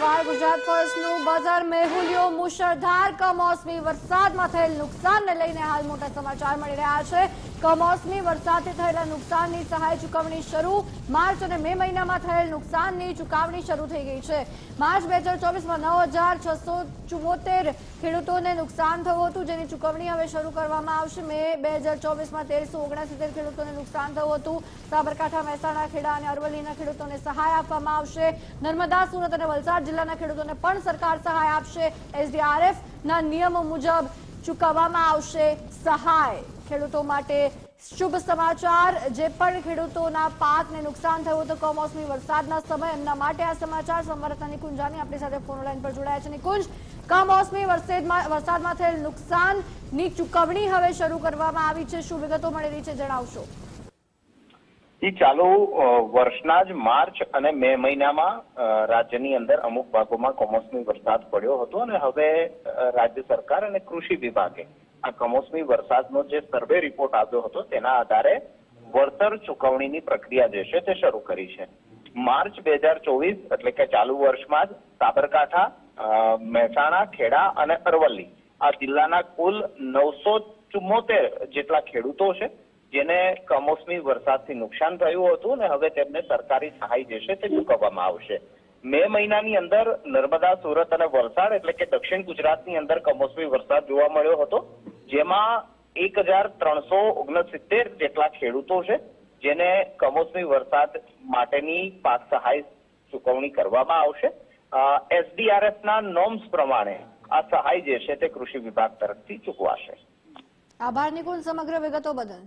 એકવાર ગુજરાત ફર્સ્ટનું બજાર મેહુલિયો મુશળધાર કમોસમી વરસાદમાં થયેલ નુકસાનને લઈને હાલ મોટા સમાચાર મળી રહ્યા છે. કમોસમી વરસાદથી થયેલા નુકસાનની સહાય ચૂકવણી શરૂ. માર્ચ અને મે મહિનામાં થયેલ નુકસાનની ચૂકવણી શરૂ થઈ ગઈ છે. માર્ચ બે હજાર ચોવીસમાં નવ હજાર છસો ચુમ્મોતેર ખેડૂતોને નુકસાન થયું હતું, જેની ચૂકવણી હવે શરૂ કરવામાં આવશે. મે બે હજાર ચોવીસમાં તેરસો ઓગણસિત્તેર ખેડૂતોને નુકસાન થયું હતું. સાબરકાંઠા, મહેસાણા, ખેડા અને અરવલ્લીના ખેડૂતોને સહાય આપવામાં આવશે. નર્મદા, સુરત અને વલસાડ જિલ્લાના ખેડૂતોને પણ સરકાર સહાય આપશે. એસડીઆરએફના નિયમો મુજબ ચૂકવવામાં આવશે સહાય. ખેડૂતો માટે શુભ સમાચાર. જે પણ ખેડૂતોના પાકને નુકસાન થયું તો કમોસમી વરસાદના સમય. એમના માટે આ સમાચાર. સંવાદદાતા નિકુંજાની આપણી સાથે ફોન લાઈન પર જોડાયા છે નિકુંજ. કમોસમી વરસાદમાં થયેલ નુકસાનની ચૂકવણી હવે શરૂ કરવામાં આવી છે. શું વિગતો મળી રહી છે જણાવશો. ઈ ચાલુ વર્ષના જ માર્ચ અને મે મહિનામાં રાજ્યની અંદર અમુક ભાગોમાં કમોસમી વરસાદ પડ્યો હતો અને હવે રાજ્ય સરકાર અને કૃષિ વિભાગે આ કમોસમી વરસાદનો જે સર્વે રિપોર્ટ આવ્યો હતો, તેના આધારે વળતર ચૂકવણીની પ્રક્રિયા જે છે તે શરૂ કરી છે. માર્ચ બે હજાર ચોવીસ, એટલે કે ચાલુ વર્ષમાં જ સાબરકાંઠા મહેસાણા, ખેડા અને અરવલ્લી આ જિલ્લાના કુલ નવસો ચુમ્મોતેર જેટલા ખેડૂતો છે, જેને કમોસમી વરસાદથી નુકસાન થયું હતું અને હવે તેમને સરકારી સહાય જે છે તે ચૂકવવામાં આવશે. મે મહિનાની અંદર નર્મદા, સુરત અને વલસાડ, એટલે કે દક્ષિણ ગુજરાતની અંદર કમોસમી વરસાદ જોવા મળ્યો હતો. જેમાં એક હજાર ત્રણસો ઓગણસિત્તેર જેટલા ખેડૂતો છે, જેને કમોસમી વરસાદ માટેની પાક સહાય ચૂકવણી કરવામાં આવશે. એસડીઆરએફ ના નોર્મ્સ પ્રમાણે આ સહાય જે છે તે કૃષિ વિભાગ તરફથી ચૂકવાશે. આભાર નિકુંજ સમગ્ર વિગતો બદલ.